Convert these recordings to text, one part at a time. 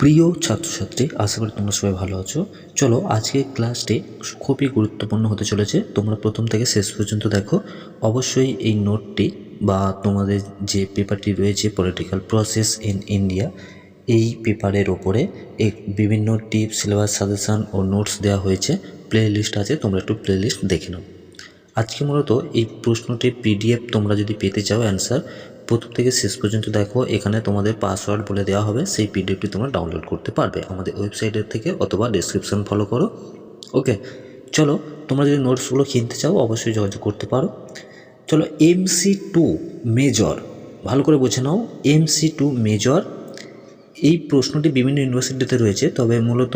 প্রিয় ছাত্রছাত্রী, আশা করি তোমরা সবাই ভালো আছো। চলো আজকের ক্লাসটি খুবই গুরুত্বপূর্ণ হতে চলেছে। তোমরা প্রথম থেকে শেষ পর্যন্ত দেখো। অবশ্যই এই নোটটি বা তোমাদের যে পেপারটি রয়েছে পলিটিক্যাল প্রসেস ইন ইন্ডিয়া এই পেপারের ওপরে এক বিভিন্ন টিপস সিলেবাস সাজেশান ও নোটস দেওয়া হয়েছে। প্লে লিস্ট আছে, তোমরা একটু প্লে লিস্ট দেখে নাও। আজকে মূলত এই প্রশ্নটির পিডিএফ তোমরা যদি পেতে চাও অ্যান্সার প্রথম থেকে শেষ পর্যন্ত দেখো, এখানে তোমাদের পাসওয়ার্ড বলে দেওয়া হবে, সেই পিডিএফটি তোমরা ডাউনলোড করতে পারবে। আমাদের ওয়েবসাইটের থেকে অথবা ডেসক্রিপশন ফলো করো। ওকে চলো, তোমরা যদি নোটসগুলো কিনতে চাও, অবশ্যই যোগাযোগ করতে পারো। চলো এমসি টু মেজর ভালো করে বুঝে নাও। এমসি টু মেজর এই প্রশ্নটি বিভিন্ন ইউনিভার্সিটিতে রয়েছে, তবে মূলত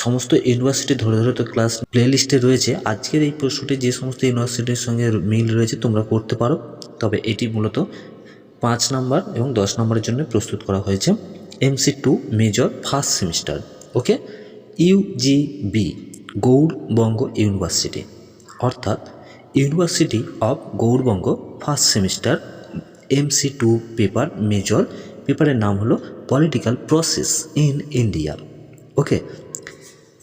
সমস্ত ইউনিভার্সিটি ধরে ধরে তো ক্লাস প্লে লিস্টে রয়েছে। আজকের এই প্রশ্নটি যে সমস্ত ইউনিভার্সিটির সঙ্গে মিল রয়েছে, তোমরা করতে পারো। তবে এটি মূলত পাঁচ নাম্বার এবং দশ নম্বরের জন্য প্রস্তুত করা হয়েছে। MC two major first semester okay UGB Gour Banga university অর্থাৎ university of Gour Banga first semester MC two paper major পেপারের নাম হলো political process in India okay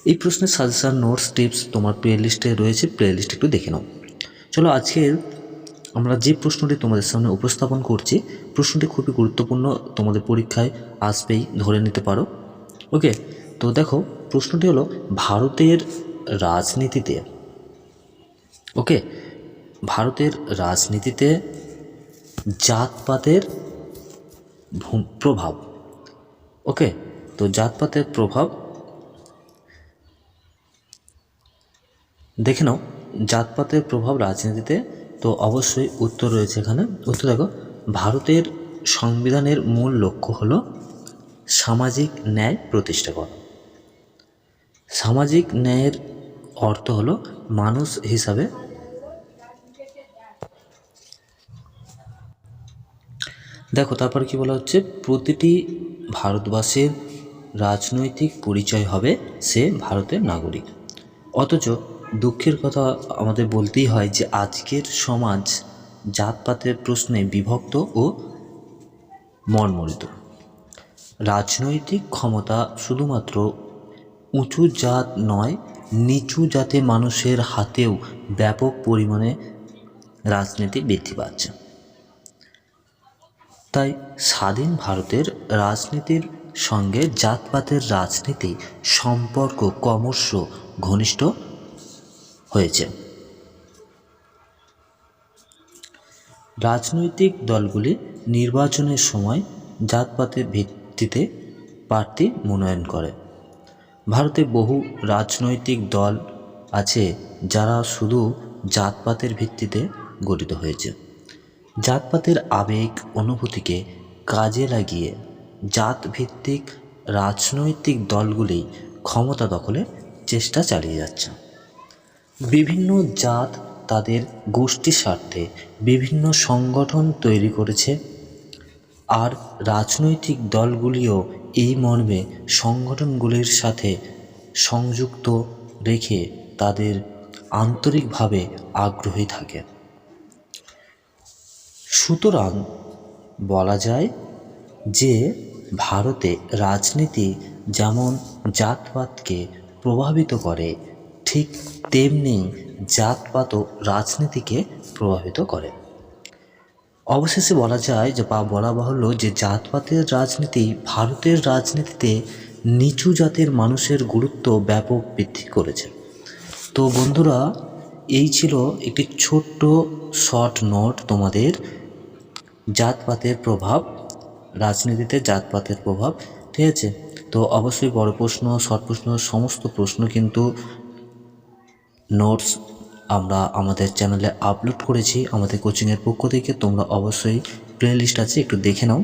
এই প্রশ্নের সাজেশান নোটস টিপস তোমার প্লে লিস্টে রয়েছে প্লে লিস্ট একটু দেখে নাও। চলো আজকের আমরা যে প্রশ্নটি তোমাদের সামনে উপস্থাপন করছি, প্রশ্নটি খুবই গুরুত্বপূর্ণ, তোমাদের পরীক্ষায় আসবেই, ধরে নিতে পারো। ওকে তো দেখো, প্রশ্নটি হলো, ভারতের রাজনীতিতে ওকে ভারতের রাজনীতিতে জাতপাতের প্রভাব ওকে তো জাতপাতের প্রভাব দেখে নাও, জাতপাতের প্রভাব রাজনীতিতে তো অবশ্যই উত্তর রয়েছে এখানে। উত্তর দেখো, ভারতের সংবিধানের মূল লক্ষ্য হলো সামাজিক ন্যায় প্রতিষ্ঠা করা। সামাজিক ন্যায়ের অর্থ হলো মানুষ হিসাবে দেখো, তারপর কি বলা হচ্ছে? প্রতিটি ভারতবাসীর রাজনৈতিক পরিচয় হবে সে ভারতের নাগরিক। অথচ দুঃখের কথা আমাদের বলতেই হয় যে আজকের সমাজ জাতপাতের প্রশ্নে বিভক্ত ও মর্মরিত রাজনৈতিক ক্ষমতা শুধুমাত্র উঁচু জাত নয়, নিচু জাতে মানুষের হাতেও ব্যাপক পরিমাণে রাজনীতি বৃদ্ধি পাচ্ছে। তাই স্বাধীন ভারতের রাজনীতির সঙ্গে জাতপাতের রাজনীতি সম্পর্ক ক্রমশ ঘনিষ্ঠ হয়েছে। রাজনৈতিক দলগুলি নির্বাচনের সময় জাতপাতের ভিত্তিতে প্রার্থী মনোনয়ন করে। ভারতে বহু রাজনৈতিক দল আছে যারা শুধু জাতপাতের ভিত্তিতে গঠিত হয়েছে। জাতপাতের আবেগ অনুভূতিকে কাজে লাগিয়ে জাতভিত্তিক রাজনৈতিক দলগুলি ক্ষমতা দখলের চেষ্টা চালিয়ে যাচ্ছে। বিভিন্ন জাত তাদের গোষ্ঠী স্বার্থে বিভিন্ন সংগঠন তৈরি করেছে। আর রাজনৈতিক দলগুলিও এই মর্মে সংগঠনগুলির সাথে সংযুক্ত রেখে তাদের আন্তরিকভাবে আগ্রহী থাকে। সুতরাং বলা যায় যে, ভারতে রাজনীতি যেমন জাতপাতকে প্রভাবিত করে ঠিক তেমনি জাতপাতও রাজনীতিকে প্রভাবিত করে। অবশেষে বলা যায় যে, বা বলা বাহুল্য যে, জাতপাতের রাজনীতি ভারতের রাজনীতিতে নিচু জাতের মানুষের গুরুত্ব ব্যাপক বৃদ্ধি করেছে। তো বন্ধুরা, এই ছিল একটি ছোট্ট শর্ট নোট তোমাদের জাতপাতের প্রভাব, রাজনীতিতে জাতপাতের প্রভাব, ঠিক আছে? তো অবশ্যই বড় প্রশ্ন, শর্ট প্রশ্ন, সমস্ত প্রশ্ন কিন্তু নোটস আমরা আমাদের চ্যানেলে আপলোড করেছি। আমাদের কোচিংয়ের পক্ষ থেকে তোমরা অবশ্যই প্লে লিস্ট আছে, একটু দেখে নাও।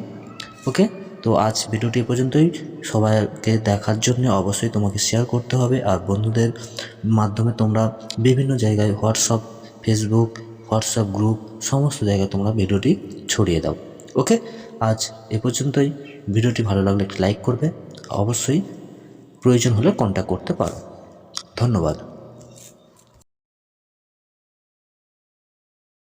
ওকে তো আজ ভিডিওটি পর্যন্তই। সবাইকে দেখার জন্য অবশ্যই তোমাকে শেয়ার করতে হবে। আর বন্ধুদের মাধ্যমে তোমরা বিভিন্ন জায়গায় হোয়াটসঅ্যাপ ফেসবুক হোয়াটসঅ্যাপ গ্রুপ সমস্ত জায়গায় তোমরা ভিডিওটি ছড়িয়ে দাও। ওকে আজ এ পর্যন্তই। ভিডিওটি ভালো লাগলে একটি লাইক করবে। অবশ্যই প্রয়োজন হলে কন্ট্যাক্ট করতে পারো। ধন্যবাদ।